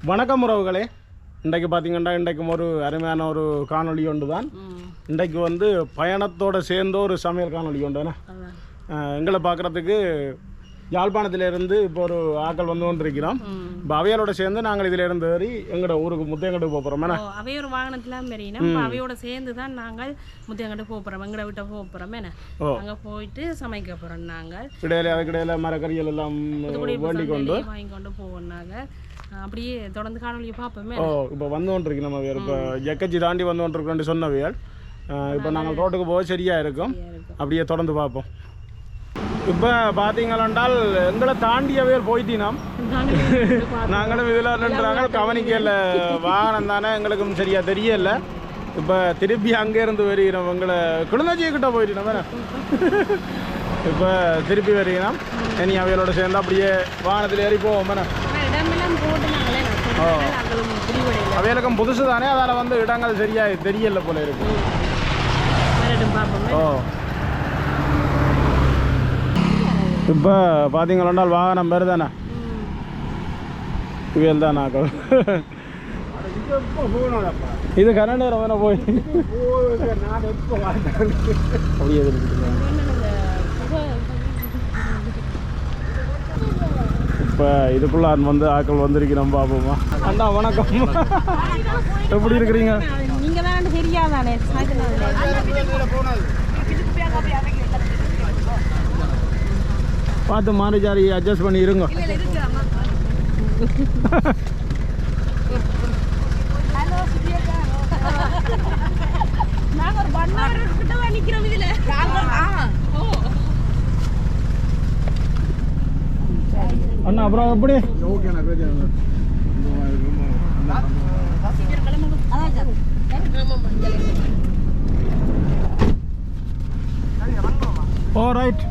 வணக்கம் உறவுகளே. இன்றைக்கு பார்த்தீங்கன்னா இன்றைக்கும் ஒரு அருமையான ஒரு காணொளி ஒன்று தான் இன்றைக்கு வந்து பயணத்தோட சேர்ந்த ஒரு சமையல் காணொளி ஒன்றுண்ணே எங்களை பார்க்குறதுக்கு யாழ்ப்பாணத்திலேருந்து இப்போ ஒரு ஆக்கள் வந்து கொண்டிருக்கிறோம். இப்போ அவையாரோட சேர்ந்து நாங்கள் இதில் இருந்து ஏறி எங்களோட ஊருக்கு முத்தையங்கட்டு போகிறோம் ஓ, அவைய ஒரு வாகனத்துல மெரினா அப்ப அவையோட சேர்ந்து தான் நாங்கள் முத்தியங்கிட்ட போகிறோம் எங்கட விட்ட போகிறோம் என்ன. அங்க போயிட்டு சமைக்க போறோம் நாங்கள். இடையில அதுக்கிடையில மரக்கறிகள் எல்லாம் வேண்டிக் கொண்டு வாங்கி கொண்டு போவோம் நாங்கள் அப்படியே தொடர்ந்து காணொலியை பார்ப்போமே. ஓ இப்போ வந்து கொண்டிருக்கு நம்ம வேறு இப்போ எக்கச்சி தாண்டி வந்து கொண்டிருக்கோன்னு சொன்னவையால் இப்போ நாங்கள் ரோட்டுக்கு போக சரியாக இருக்கும். அப்படியே தொடர்ந்து பார்ப்போம். இப்போ பார்த்தீங்களென்றால் எங்களை தாண்டியவே போயிட்டினோம். நாங்களும் இதில் நின்றாங்க. கவனிக்கல. வாகனம் தானே எங்களுக்கும் சரியாக தெரியல. இப்போ திருப்பி அங்கேருந்து வருகிறோம். எங்களை கிளிநொச்சியை கிட்ட போயிட்டோம் வேற இப்போ திருப்பி வருகிறோம். இனி அவைகளோட சேர்ந்து அப்படியே வாகனத்தில் ஏறி போவோம் போட்டு அவைகளுக்கும் புதுசு தானே அதால் வந்து இடங்கள் சரியாக தெரியல போல இருக்கு. ஓ. இப்போ பார்த்தீங்களா வாகனம் பேர் தானே? இவியல் தான்? இது நேரம் வேணா போய்? அப்படியே இப்போ இதுக்குள்ள வந்து ஆக்கள் வந்திருக்கிறோம் பாப்போமா. அண்ணா வணக்கம். எப்படி இருக்கிறீங்க? நீங்க தான் தெரியாதானே பார்த்து மாறி ஜாரி அட்ஜஸ்ட் பண்ணி இருங்க. நாங்க ஒரு பண்ணாரு கிட்ட நிக்கிறோம் இதுல. அண்ணா அப்புறம் எப்படி ஓ ரைட்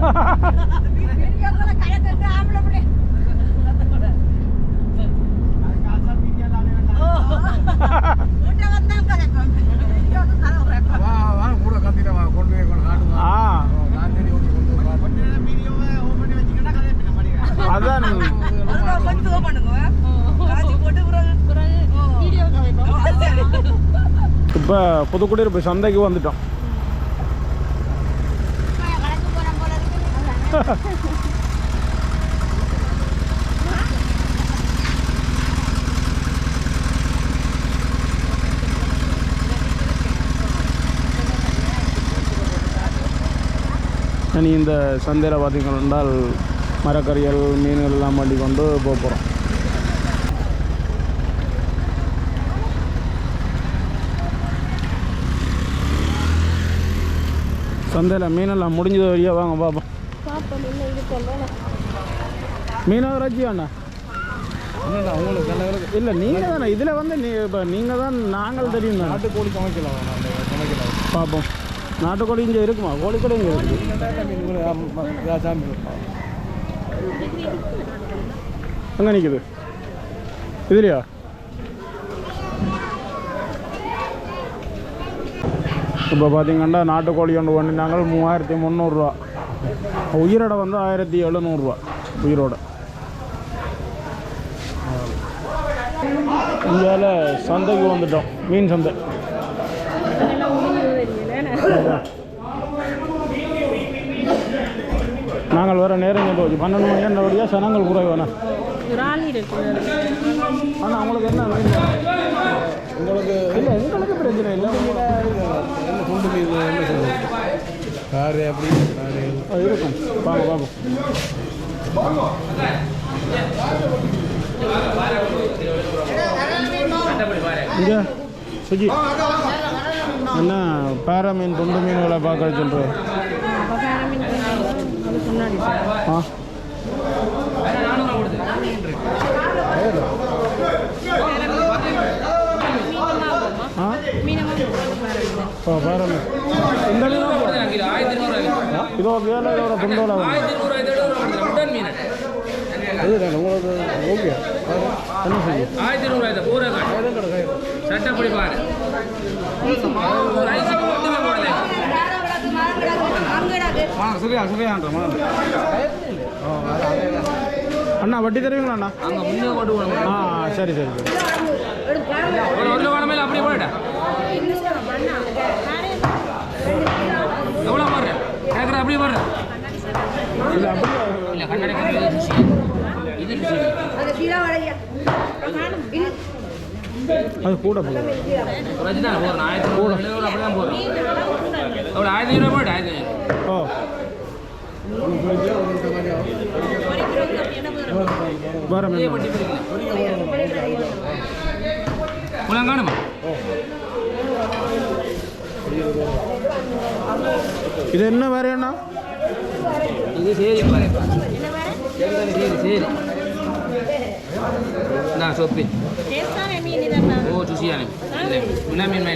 ஆ புதுக்குடியில் போய் சந்தைக்கு வந்துட்டோம். இனி இந்த சந்தையில் பார்த்தீங்கன்னா மரக்கறிகள் மீன்கள் எல்லாம் பண்ணி கொண்டு போக போகிறோம் சந்தையில் மீனெல்லாம் முடிஞ்சது வழியா வாங்க பார்ப்போம் மீனவராஜி அண்ணா? உங்களுக்கு இல்லை நீங்கள் தானே இதில் வந்து நீ இப்போ நீங்கள் தான் நாங்கள் தெரியும் நாட்டுக்கோழி சமைக்கலாம் பார்ப்போம் நாட்டுக்கோழி இங்கே இருக்குமா? கோழிக்கோழி இங்கே இருக்கு. அங்கே நிற்குது இதுலையா? இப்போ பார்த்தீங்கன்னா நாட்டுக்கோழி ஒன்று பண்ணினாங்க மூவாயிரத்தி முந்நூறுரூவா. உயிரோட வந்து ஆயிரத்தி எழுநூறுரூவா உயிரோட. இந்தியாவில் சந்தைக்கு வந்துட்டோம் மீன் சந்தை. நாங்கள் வேறு நேரம் கொண்டு பன்னெண்டு மணி நேரம் சனங்கள் குறைவாண்ணா ஆனால் அவங்களுக்கு என்ன? உங்களுக்கு இல்லை எங்களுக்கு பிரச்சனை இல்லை. குண்டு மீன் என்ன சொல்லுவாங்க காரு அப்படி காரு. இருக்கும். வாங்க வாங்க. இங்க சுஜி. என்ன பேரா மீன் குண்டு மீன்களை பார்க்க சொல்கிறேன் மீன் அதுக்கு முன்னாடி ஆ ஆ. மீனமா பகார மீன் ஓ பாரா மீன் இந்த மீன் இதோ வேலை இதோட துண்டோட அதுதான் உங்களுக்கு ஓகே என்ன செய்யும் ஆயிரத்தி நூறு ஆயிரத்தி பூரா சட்டப்படி பாரு ஒரு ஐசுக்கு மட்டுமே போடல சரியா சரியான்றமா அண்ணா வட்டி தருவீங்களா அண்ணா அங்கே முன்னே போட்டு போகணும் ஆ சரி சரி சரி. ஒரு மேலே அப்படியே போயிட்டேன் எவ்வளோ போடுறேன் கேட்குற அப்படியே போடுறேன் இல்லை கண்ணாடி இது அது கூட ஒரு அஞ்சு தானே போடுறேன் ஆயிரத்தி நூறு அப்படி தான் போடுறேன் எவ்வளோ ஆயிரத்தி ஐநூறு போய்ட்டு ஆயிரத்தி ஐநூறு. ஓ வேற இதே மீன் பட்டி பிடிக்கல உலகம் காணுமா இது என்ன வேற அண்ணா இது சரி பாருப்பா சரி சரி நான் சொப்பி டேஸ்டான மீன் இதெல்லாம் ஓ சுசியானே இல்லை முன்னா மீன்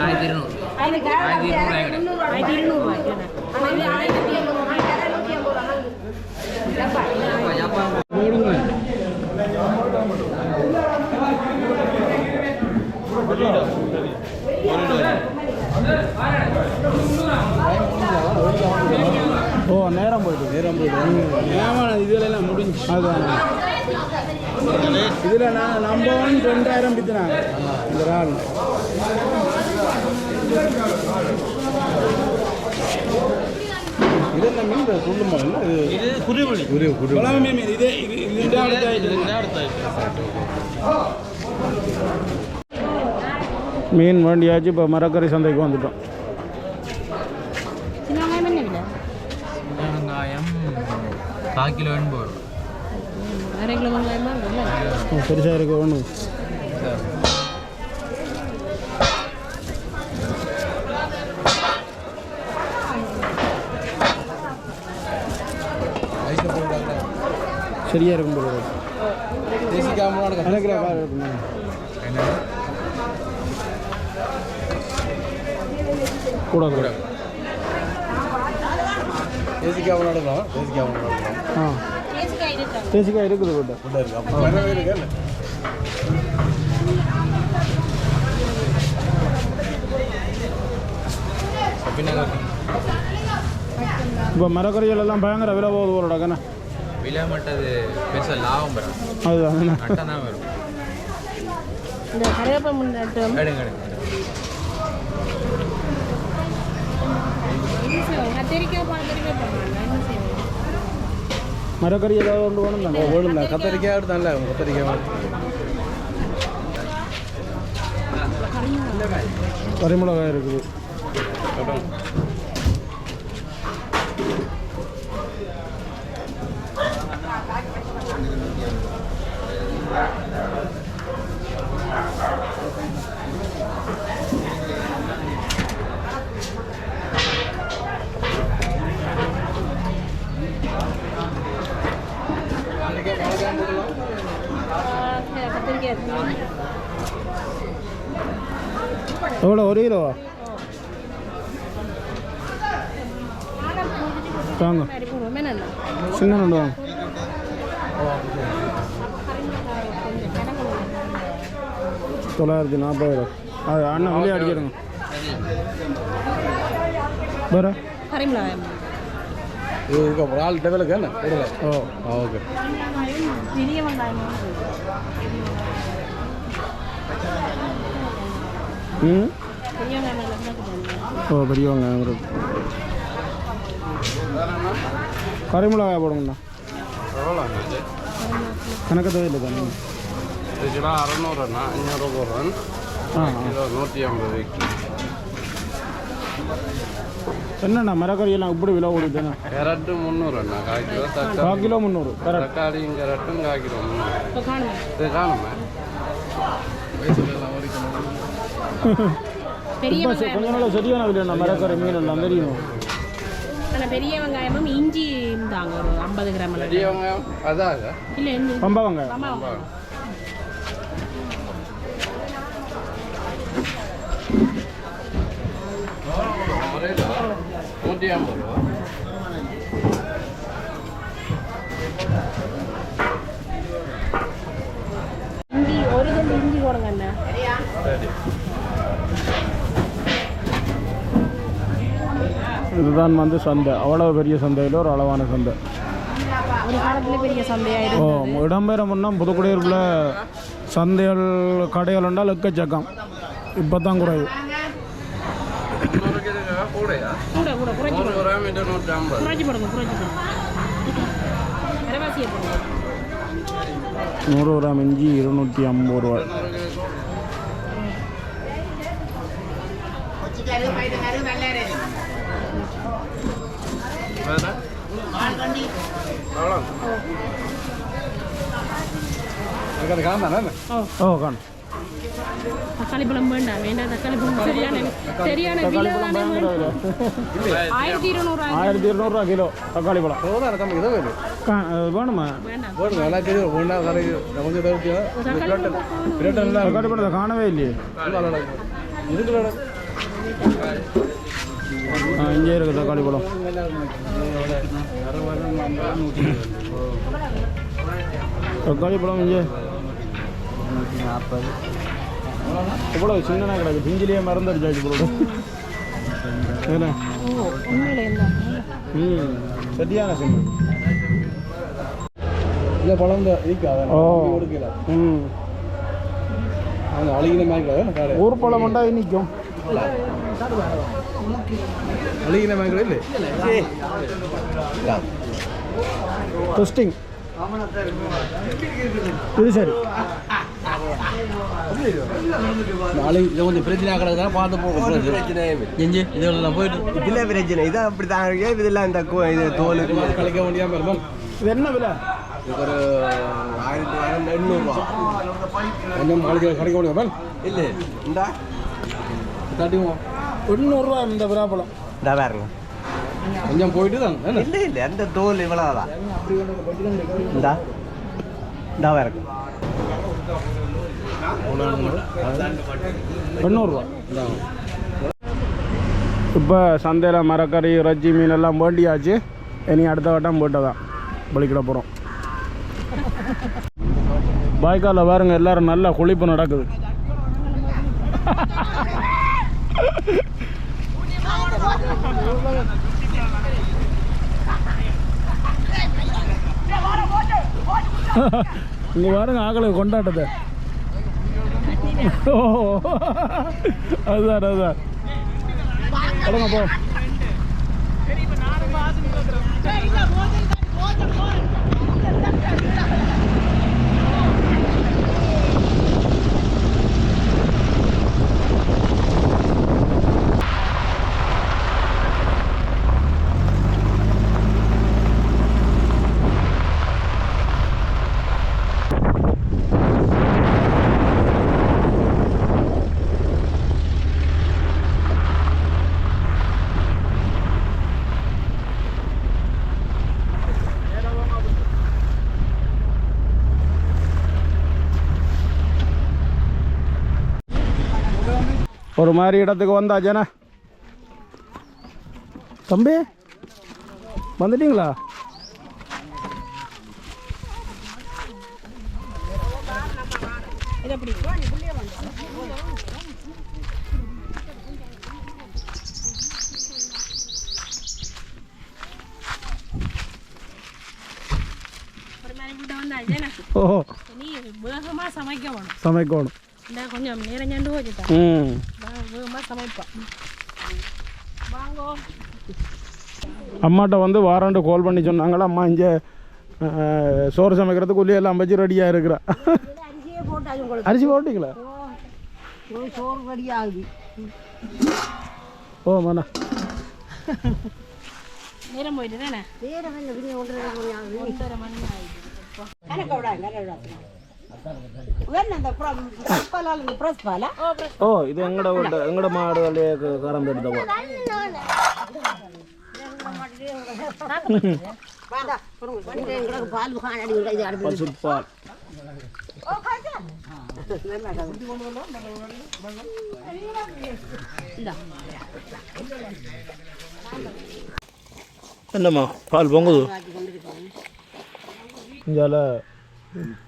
ஆயிரத்தி இருநூறு ஆயிரத்தி இருநூறு ஆயிரத்தி ஓ நேரம் போயிட்டு நேரம் போயிடும் ஏமா இதுல எல்லாம் முடிஞ்சு அதுதான் இதில் நான் நம்பர் ஒன் ரெண்டாயிரம் பித்தினாங்க இந்த நாள் இது என்ன மீன்? சொல்லுமா? இது? குரு மீன் இது இது இது மீன் வேண்டியாச்சு. இப்போ மரக்கறி சந்தைக்கு வந்துட்டோம். கால் கிலோ ரூபா. அரை கிலோ வெங்காயமா இல்லை பெருசாக இருக்க ஒன்று சரியா இருக்கும் போல. கால் இருக்குண்ணா. கூட கூட. ஆ. தேசிக்காய் இருக்குது கூட. இருக்கு. இப்போ மரக்கறிகள் எல்லாம் பயங்கர விலை போகுது ஒரு இடக்கண்ணா விலை மட்டது பெருசாக லாபம் பெறும் அதுதான் தான் வரும். இந்த எடுங்க எடுங்க கத்திரிக்காய் பார்த்துருக்கே ஏதாவது ஒன்று வேணும் தாங்க வேணும்ல கத்தரிக்காய் எடுத்து நல்ல கத்தரிக்காய் கறிமிளகாய் இருக்குது கத்திரிக்காய் இருக்கு என்னென்ன சின்ன நண்டு வாங்க. தொள்ளாயிரத்தி நாற்பது ரூபா. அது அண்ணா வெளியே அடிக்கிறோங்க. வேற? இது இருக்கு ஒரு ஆள் டெவலுக்கு என்ன? ஓ. ஓகே. ம்? தான் ஓ பெரிய வெங்காயம் இருக்கு கறிமிளகாய் போடுங்கண்ணா. கணக்கு தேவையில்லை தானே? கிலோ அறநூறுண்ணா அஞ்சூறு போடுறேன். கிலோ நூற்றி ஐம்பது விற்கி என்னண்ணா மரக்கறி எல்லாம் இப்படி விலை ஓடுதுண்ணா கேரட்டு முந்நூறுண்ணா கால் கிலோ கால் தக்காளி. கிலோ முந்நூறு கரெக்ட் தக்காளியும் கேரட்டும் கால் கிலோ முந்நூறு. இது காணுமே? பெரிய கொஞ்ச நாள் சரியான விலைண்ணா மரக்கறி மீன் எல்லாம் தெரியும் ஆனால் பெரிய வெங்காயமும் இஞ்சி தாங்க. ஒரு ஐம்பது கிராம் அளவு. பெரியவங்க அதாங்க இல்லை பம்பா வெங்காயம். ஆமா. நூற்றி ஐம்பது ரூபா. இதுதான் வந்து சந்தை. அவ்வளோ பெரிய சந்தையில் ஒரு அளவான சந்தை. ஒரு காலத்துல பெரிய சந்தையா ஓ இடம்பெயரம் முன்னா புதுக்குடியிருப்பில் சந்தைகள் கடைகள் உண்டால் எக்கச்சக்கம். இப்போ தான் குறைவு நூறு கிராம் இஞ்சி இருநூற்றி ஐம்பது ரூபாய். எனக்கு காணாண்ணே ஓ காணும் தக்காளி பழம் வேண்டாம் வேண்டாம் தக்காளி பழம் சரியான சரியான விலை தானே வேணும். ஆயிரத்தி இருநூறு ஆயிரத்தி இருநூறுவா கிலோ தக்காளி பழம் போதான் தம்பி இதை வேணும் கா- அது வேணுமா வேண்டாம் போடுங்க எல்லாம் தெரியும் ஒன்றா கரை கொஞ்சம் தவிர்த்து தக்காளி பழம் காணும். தக்காளி பழத்தை காணவே இல்லையே இங்கே இருக்குது தக்காளி பழம் தக்காளி பழம் இங்கே. இவ்வளோ சின்னனா கிடக்கு? பிஞ்சிலேயே என்ன ஓ உண்மையில என்ன? ம் சரியான சின்ன. இல்லை பழம் தான். இருக்காது ஓ. ம். அழுகின மாதிரி ஊர் பழம் வந்தா நிற்கும் டெஸ்டிங் இது சரி அழுகி இதை கொஞ்சம் பிரச்சனை கிடக்குதான் பார்த்து போக பிரச்சனை எஞ்சி இதெல்லாம் போயிட்டு இதுல பிரச்சனை இது அப்படித்தான் இருக்கு இதெல்லாம் இந்த கு- இது தோல் கழிக்க முடியாமல் இருப்போம் இது என்ன விலை இதுக்கு ஒரு ஆயிரத்தி எண்ணூறுபா அழுக கிடைக்க முடியாமல் இல்லை இந்த தட்டிவோம். எண்ணூறுரூவா இந்த விழாப்பழம் இந்த பாருங்க. கொஞ்சம் போயிட்டு தான் இல்லை இல்லை அந்த தோல் இவ்வளவுதான். இந்த. இந்த பாருங்க. எண்ணூறுரூவா இப்போ சந்தையில் மரக்கறி இறைச்சி மீன் எல்லாம் வேண்டியாச்சு. இனி அடுத்த வட்டம் போட்டதான். பலிக்கிட போகிறோம் பாய்க்காலில் பாருங்க எல்லாரும் நல்லா குளிப்பு நடக்குது. இங்கே பாருங்க ஆக்களை கொண்டாட்டத்தை. ஓ அதுதான் அதுதான். சொல்லுங்க போ. ஒரு மாதிரி இடத்துக்கு வந்தாச்சேண்ணே தம்பி வந்துட்டீங்களா இது எப்படி ஒரு மாதிரி கிட்ட வந்தாச்சு என்ன? ஓ நீ வேகமா சமைக்க வேணும் சமைக்கணும் இந்த கொஞ்சம் நேரம் சென்று வச்சுட்டேன் ம் வேகமா சமைப்பேன் வாங்கோ அம்மாட்ட வந்து வாராண்டு கால் பண்ணி சொன்னாங்களா அம்மா இங்கே சோறு சமைக்கிறதுக்கு உள்ளே எல்லாம் வச்சு ரெடியாக இருக்கிறா. அரிசி போட்டிங்களா? சோறு ரெடி ஆகுது ஓ மண்ணா நேரம் போயிட்டு தானே? பிரியாணி ஒன்றரை மணி ஆகுது. ஒன்றரை மணி ஆயிடுச்சு. கணக்க விடா கணக்க விடா வேணும் அந்த ப்ரெஸ் பாலால் இந்த ப்ரெஸ் பாலா ஓ இது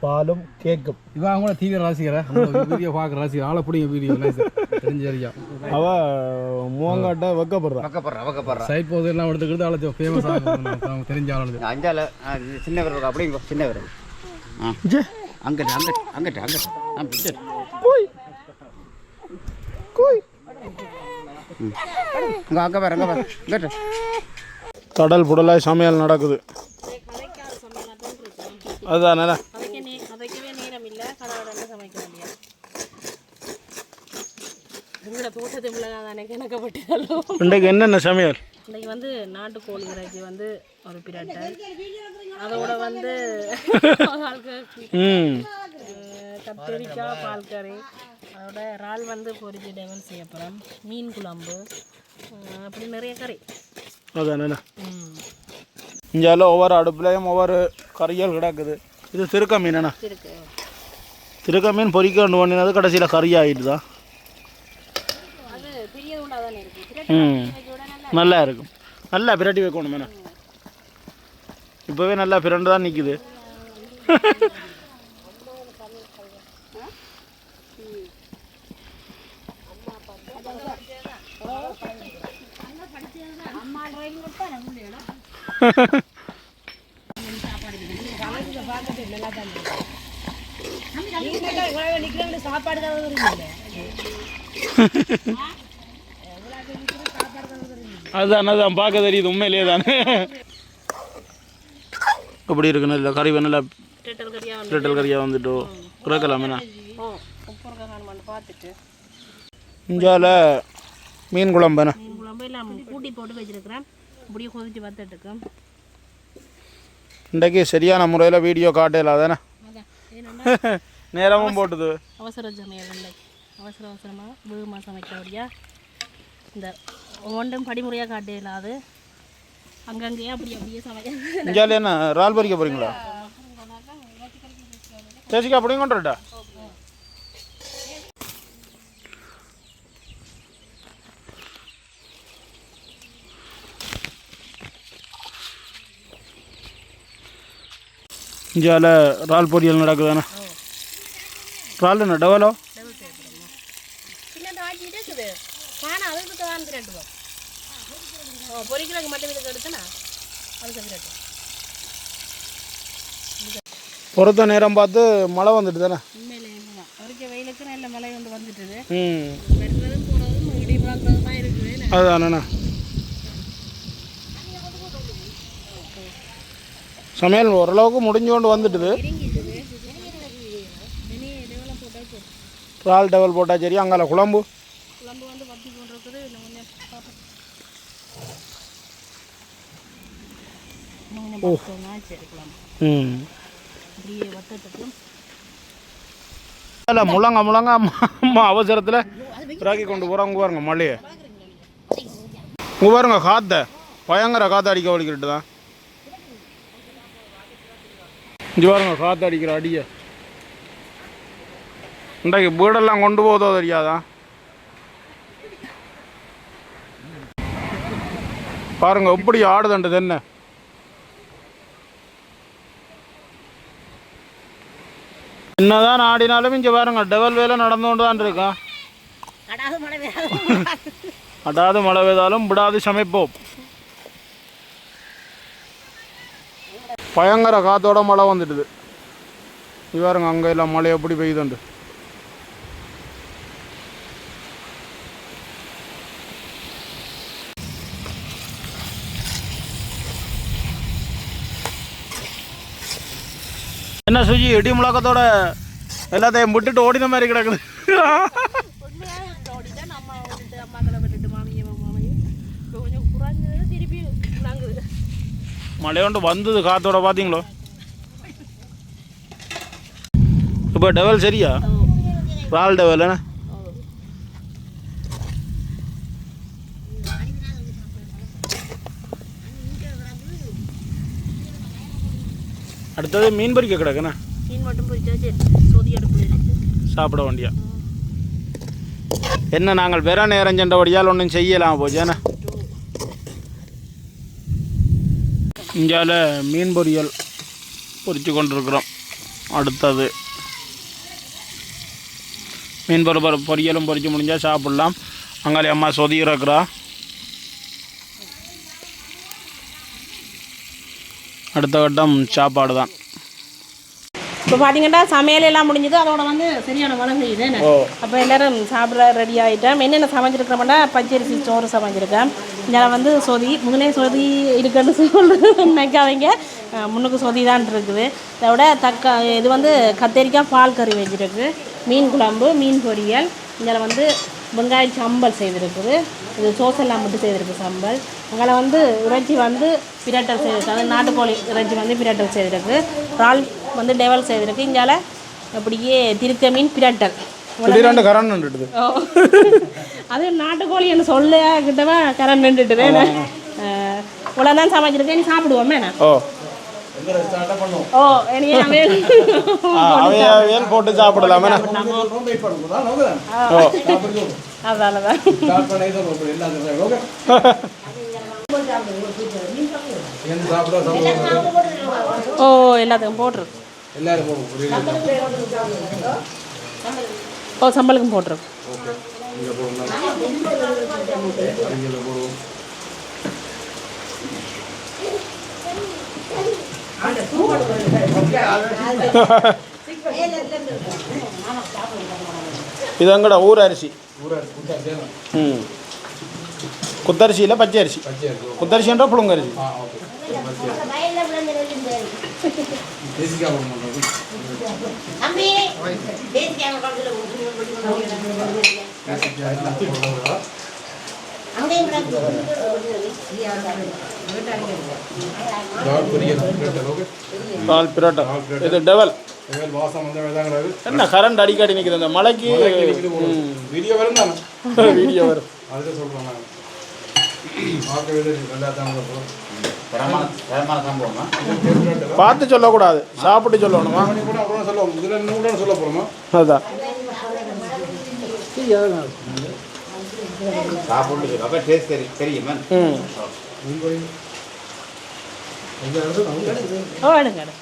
பாலும் கேக்கும். இவன் அவங்க தீவிர ரசிகரா வீடியோ பார்க்குற ரசிகர் ஆளை பிடிங்க வீடியோ தெரிஞ்ச வரைக்கும். அவ முகங்காட்ட வெக்கப்படுறா. பக்கப்படுறா பக்கப்படுறா சைட் போது எல்லாம் எடுத்துக்கிட்டு ஆளு ஃபேமஸ் ஆகும் தெரிஞ்ச ஆளு அஞ்சால சின்ன விரல் அப்படிங்க சின்ன விரல் ஆ. அங்கிட்டு அங்கிட்டு அங்கிட்டு அங்கிட்டு. பிடிச்சிரு. இங்கே அங்கே பாரு அங்கே பாரு. கடல் புடலாய் சமையல் நடக்குது. அதுதானே அதுக்கவே நேரம் இல்லை கடவுள் சமைக்க வேண்டிய எங்களோட தோட்டத்து மிளகாய் தானே கிணக்கப்பட்டாலும் இன்றைக்கு என்னென்ன சமையல்? இன்னைக்கு வந்து நாட்டுக்கோழி இறைச்சி வந்து ஒரு பிரட்டை. அதோட வந்து கத்திரிக்காய் பால் கறி அதோட இறால் வந்து பொரிச்சு டெவல் செய்யப்படும் மீன் குழம்பு. அப்படி நிறைய கறி. அதானே ம். இங்கெல்லாம் ஒவ்வொரு அடுப்புலையும் ஒவ்வொரு கறிகள் கிடக்குது. இது திருக்க மீனா இருக்கு திருக்க மீன் பொரிக்க கொண்டு பண்ணினது கடைசியில் கறி ஆகிடுதா அது பெரிய உண்டா தானே இருக்கு. ம். நல்லா இருக்கும். நல்லா பிரட்டி வைக்கணும் மேடம் இப்போவே நல்லா பிரண்டு தான் நிற்குது அதுதான் அதுதான் பார்க்க தெரியுது உண்மையிலேயே தானே. அப்படி இருக்கு நல்ல கறி நல்லா டெட்டல் கறியாக வந்துட்டு. குறைக்கலாமேண்ணா இஞ்சால மீன் குழம்புண்ணா மீன் குழம்பு எல்லாம் கூட்டி போட்டு வச்சிருக்கிறேன். அப்படியே கொதிச்சு வத்துட்டுருக்கேன் இன்றைக்கு சரியான முறையில் வீடியோ காட்டல தானே அதான். நேரமும் போட்டுது. அவசர சமையல் இல்லை. அவசர அவசரமாக வேகமாக சமைக்கிறபடியா இந்த ஒன்றும் படிமுறையாக காட்ட இல்லாது அங்கங்கேயே அப்படி அப்படியே சமைக்க இஞ்சால என்ன இறால் பறிக்க போகிறீங்களா தேசிக்கா அப்படியும் கொண்டுட்டா இஞ்சால இறால் பொரியல் நடக்குதானே இறால் என்ன டவலோ சின்ன ஆட்சி இருக்குது ஆனால் அதுக்கு தான் திரட்டுவோம் ஓ பொரிக்கிறதுக்கு மட்டும் இதுக்கு எடுத்தனா? அதுக்கு திரட்டு பொறுத்த நேரம் பார்த்து மழை வந்துட்டு தானே வெயிலுக்கு நல்ல மழை வந்து அதுதானண்ணா. சமையல் ஓரளவுக்கு முடிஞ்சு கொண்டு வந்துட்டுது. இறால் டவல் போட்டால் சரி அங்கால குழம்பு. ம். இல்லை முழங்க முழங்க அம்மா அவசரத்தில் இறக்கி கொண்டு போகிறாங்க பாருங்க மழையை இங்கே பாருங்க காற்ற பயங்கர காற்று அடிக்க வலிக்கிட்டு தான் இங்கே பாருங்க காற்று அடிக்கிற அடியை. இன்றைக்கு வீடெல்லாம் கொண்டு போதோ தெரியாதா? பாருங்க எப்படி ஆடுதண்டது என்ன என்னதான் ஆடினாலும் இங்கே பாருங்க டெவல் வேலை நடந்து கொண்டு தான் வேறு அடாது மழை பெய்தாலும் விடாது சமைப்போம். பயங்கர காத்தோட மழை வந்துடுது. இவருங்க பாருங்க அங்கே எல்லாம் மழை எப்படி பெய்யுதுண்டு என்ன சுஜி இடி முழக்கத்தோட எல்லாத்தையும் விட்டுட்டு ஓடின மாதிரி கிடக்குது உண்மையாக ஓடிட்டேன் அம்மா விட்டுட்டு அம்மாக்களை விட்டுட்டு மாமியை மாமையும் இப்போ கொஞ்சம் குறைஞ்சது திருப்பி நாங்கள் மழை ஒன்று வந்தது காத்தோட பார்த்தீங்களோ இப்போ டெவல் சரியா ரால் டெவல் என்ன அடுத்தது மீன் பொரிக்க கிடக்குண்ணே மீன் மட்டும் சொதி சாப்பிட வேண்டியா என்ன நாங்கள் வெற நேரம் சென்றபடியால் ஒன்றும் செய்யலாம் போச்சேண்ணே இங்கால மீன் பொரியல் பொரித்து கொண்டிருக்கிறோம். அடுத்தது. மீன் பொறு பொரியலும் பொரிச்சு முடிஞ்சால் சாப்பிட்லாம். அங்காலே அம்மா சொதி அடுத்த கட்டம் சாப்பாடு தான் இப்போ பார்த்தீங்கன்னா சமையல் எல்லாம் முடிஞ்சது. அதோட வந்து சரியான? ஓ. அப்போ எல்லாரும் சாப்பிட ரெடி ஆகிட்டோம் என்னென்ன சமைச்சிருக்கிறோம்னா பச்சரிசி சோறு சமைச்சிருக்கேன். இதில் வந்து சொதி முதலே சொதி இருக்குன்னு சொல்கிறது அஹ் முன்னுக்கு சொதி தான் இருக்குது இதோட தக்கா இது வந்து கத்தரிக்காய் பால் கறி வச்சிருக்கு. மீன் குழம்பு மீன் பொரியல். இதில் வந்து வெங்காய சம்பல் செய்திருக்குது. இது சோசெல்லாம் மட்டும் செய்திருக்கு சம்பல். அங்கே வந்து இறைச்சி வந்து பிரட்டல் செய்திருக்கு அது நாட்டுக்கோழி இறைச்சி வந்து பிரட்டல் செய்திருக்கு. இறால் வந்து டெவல் செய்திருக்கு. இங்கால அப்படியே திருக்க மீன் பிரட்டல். அது நாட்டுக்கோழின்னு சொல்ல கிட்டவா கரண்ட் நின்றுட்டு இவ்வளோ தான் சமைச்சிருக்கேன் நீ சாப்பிடுவோமே நான் ஓ. போட்டு சாப்பிடலாமே அதான் ஓ எல்லாத்துக்கும் போட்டுரு ஓ சம்பளுக்கும் போட்டுரு இது எங்கட? ஊர் அரிசி ம். குத்தரிசி இல்லை பச்சை அரிசி குத்தரிசின்ற புழுங்கரிசி பால் பிரோட்டா இது டெவல் என்ன கரண்ட் அடிக்கடி நிற்குது அந்த மழைக்கு வீடியோ வரும் வீடியோ வரும் அதுதான் சொல்கிறேன் பார்த்து சொல்லக்கூடாது. சாப்பிட்டு சொல்லணுமா? மணி கூட சொல்லுவோம் சொல்ல போகிறோமா அதுதான் சாப்பிட்டு தெரியுமா ம் ஓ எடுங்க எடுங்க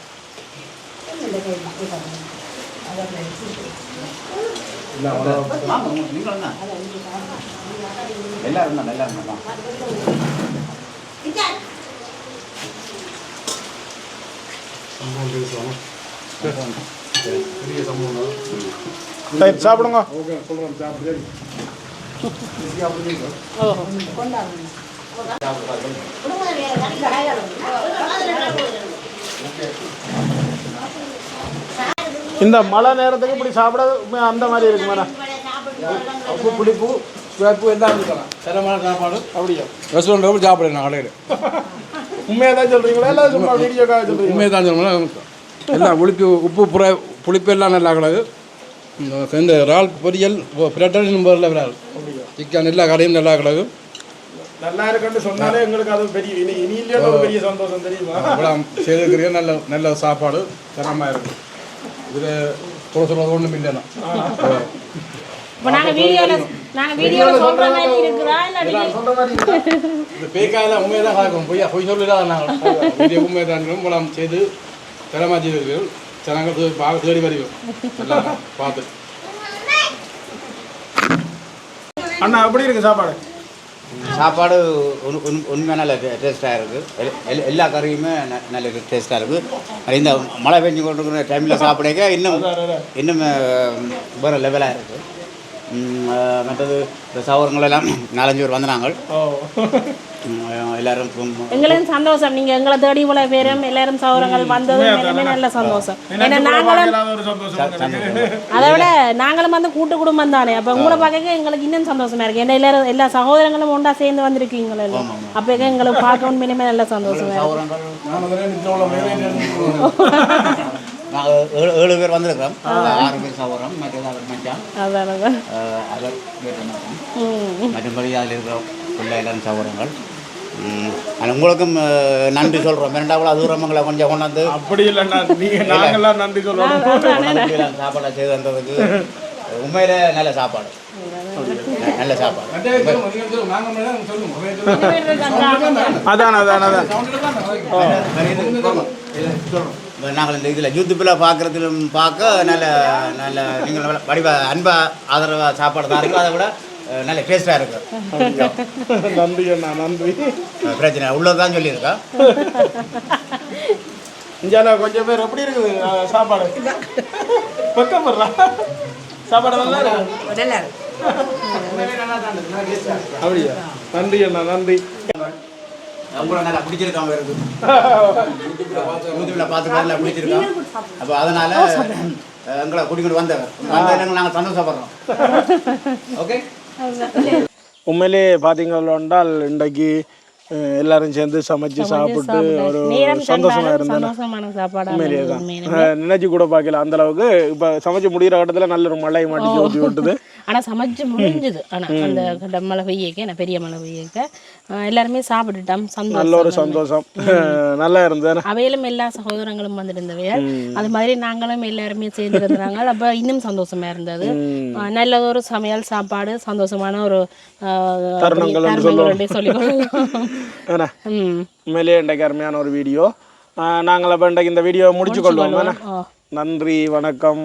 ஆமாம் நீங்களும் தான் எல்லாரும் தான் எல்லாரும் தான் சரி சாப்பிடுங்க ஓகே சொல்கிறோம் சாப்பிட்டு ஓ இந்த மழை நேரத்துக்கு இப்படி சாப்பிட அந்த மாதிரி இருக்குமாண்ணா உப்பு புளிப்பு சுவைப்பு எல்லாம் இருக்கலாம். தரமான சாப்பாடு. அப்படியா? ரெஸ்டாரண்ட் போய் சாப்பிடுங்க கடையில் உண்மையாக தான் சொல்கிறீங்களா இல்லை சும்மா வீடியோக்காக சொல்கிறீங்களா உண்மையை தான் சொல்லணும் எல்லாம் புளிப்பு உப்பு புற புளிப்பு எல்லாம் நல்லா கிடக்கு. இந்த இறால் பொரியல் பிரட்டல் நம்பரில் விரால் சிக்கன் எல்லா கடையும் நல்லா கிடக்கு. நல்லா இருக்குன்னு சொன்னாலே எங்களுக்கு அது பெரிய இனி இனி இல்லையோட ஒரு பெரிய சந்தோஷம் தெரியுமா? அவ்வளோ செய்திருக்கிறீங்க நல்ல நல்ல சாப்பாடு தரமாக இருக்கு. இதில் சொல்ல சொல்றது ஒன்றும் இல்லைண்ணா இப்போ நாங்கள் வீடியோவில் நாங்கள் வீடியோவில் சொல்கிற மாதிரி இருக்குதா இல்லை சொல்கிற மாதிரி இருக்கா? இந்த பேக்காயெல்லாம் உண்மையை தான் கலக்கும் பொய்யா பொய் சொல்லிடாத நாங்கள் பெரிய உண்மையை தான் செய்து தரமாக செய்திருக்கிறோம் ஜனங்களுக்கு பார்க்க தேடி வருவோம் பார்த்து அண்ணா எப்படி இருக்கு சாப்பாடு சாப்பாடு உண்- உண்- உண்மையாக நல்ல டேஸ்ட்டாக இருக்குது எல்லா கறியுமே நல்ல டேஸ்ட்டாக இருக்குது இந்த மழை பெஞ்சு கொண்டு இருக்கிற டைமில் சாப்பிடுங்க இன்னும் இன்னும் வேறு லெவலாக இருக்குது மற்றது இந்த சவரங்கள் எல்லாம் நாலஞ்சு பேர் வந்தாங்க எல்லாரும் எங்களுக்கு சந்தோஷம். நீங்கள் எங்களை தேடி இவ்வளோ பேரும் எல்லாரும் சௌரங்கள் வந்தது எல்லாமே நல்ல சந்தோஷம். ஏன்னா நாங்களும். அதை விட நாங்களும் வந்து கூட்டு குடும்பம் தானே. அப்போ உங்களை பார்க்க எங்களுக்கு இன்னும் சந்தோஷமா இருக்கு. ஏன்னா எல்லாரும் எல்லா சகோதரங்களும் ஒன்றா சேர்ந்து வந்திருக்கீங்களே அப்போ எங்களுக்கு பார்க்க உண்மையிலுமே நல்ல சந்தோஷமா இருக்கு. நாங்கள் ஏழு ஏழு பேர் வந்திருக்கிறோம். ஆறு பேர் சவரம் மற்றது அவர் மச்சான். அவர் மற்றபடி அதில் இருக்கிற பிள்ளை எல்லாரும் சவரங்கள் ஆனால் உங்களுக்கும் நன்றி சொல்கிறோம் இரண்டாவது தூரமங்களை கொஞ்சம் கொண்டாந்து அப்படி நாங்கெல்லாம் நன்றி கொண்டாந்து சாப்பாடை செய்து வந்ததுக்கு உண்மையில நல்ல சாப்பாடு. நல்ல சாப்பாடு. அதான் அதான் அதான். நாங்கள் இந்த இதில் யூடியூப்பில் பார்க்குறதுலும் பார்க்க நல்ல நல்ல நீங்கள் வடிவ அன்பா ஆதரவாக சாப்பாடு தான் இருக்குது அதை விட நல்ல டேஸ்ட்டாக இருக்குது நன்றி அண்ணா நன்றி. பிரச்சனை உள்ளதான் சொல்லியிருக்கா. இந்தியாவில் கொஞ்சம் பேர் எப்படி இருக்குது சாப்பாடு? பக்கப்படுறா சாப்பாடு நல்லா இருக்கு? நல்லா இருக்கு. அப்படியா? நன்றி அண்ணா நன்றி. உங்களை நல்லா பிடிச்சிருக்காம இருக்கு. யூடியூப்பில் பார்த்து நல்லா பிடிச்சிருக்கோம் அப்போ அதனால் எங்களை கூட்டிகிட்டு வந்தவர். நாங்கள் சந்தோஷப்படுறோம். ஓகே உண்மையிலே பார்த்தீங்கன்னால் இன்றைக்கு அஹ், எல்லாரும் சேர்ந்து சமைச்சு சாப்பிட்டு ஒரு சந்தோஷமா இருந்தேன்? உண்மையிலேயே தான். நினைச்சு கூட பார்க்கல. அந்த அளவுக்கு இப்போ சமைச்சு முடிகிற கட்டத்தில் நல்ல ஒரு மழை மாட்டி ஊற்றி விட்டுது. ஆனா சமைச்சு முடிஞ்சுது. ஆனா அந்த மழை பெய்யக்க பெரிய மழை பெய்யக்க எல்லாருமே சாப்பிட்டுட்டோம். நல்ல ஒரு சந்தோஷம். சந்தோஷம் நல்லா இருந்தது அவையிலும் எல்லா சகோதரங்களும் வந்துருந்தவையால் அது மாதிரி நாங்களும் எல்லாருமே சேர்ந்து இருந்தாங்க அப்ப இன்னும் சந்தோஷமா இருந்தது. நல்ல ஒரு சமையல் சாப்பாடு சந்தோஷமான ஒரு தருணங்கள் சொல்லிக்கொள்ளலாம் உண்மையிலேயே இன்றைக்கு அருமையான ஒரு வீடியோ. நாங்கள் அப்போ இன்றைக்கு இந்த வீடியோ முடிச்சு கொள்வோம்? நன்றி வணக்கம்.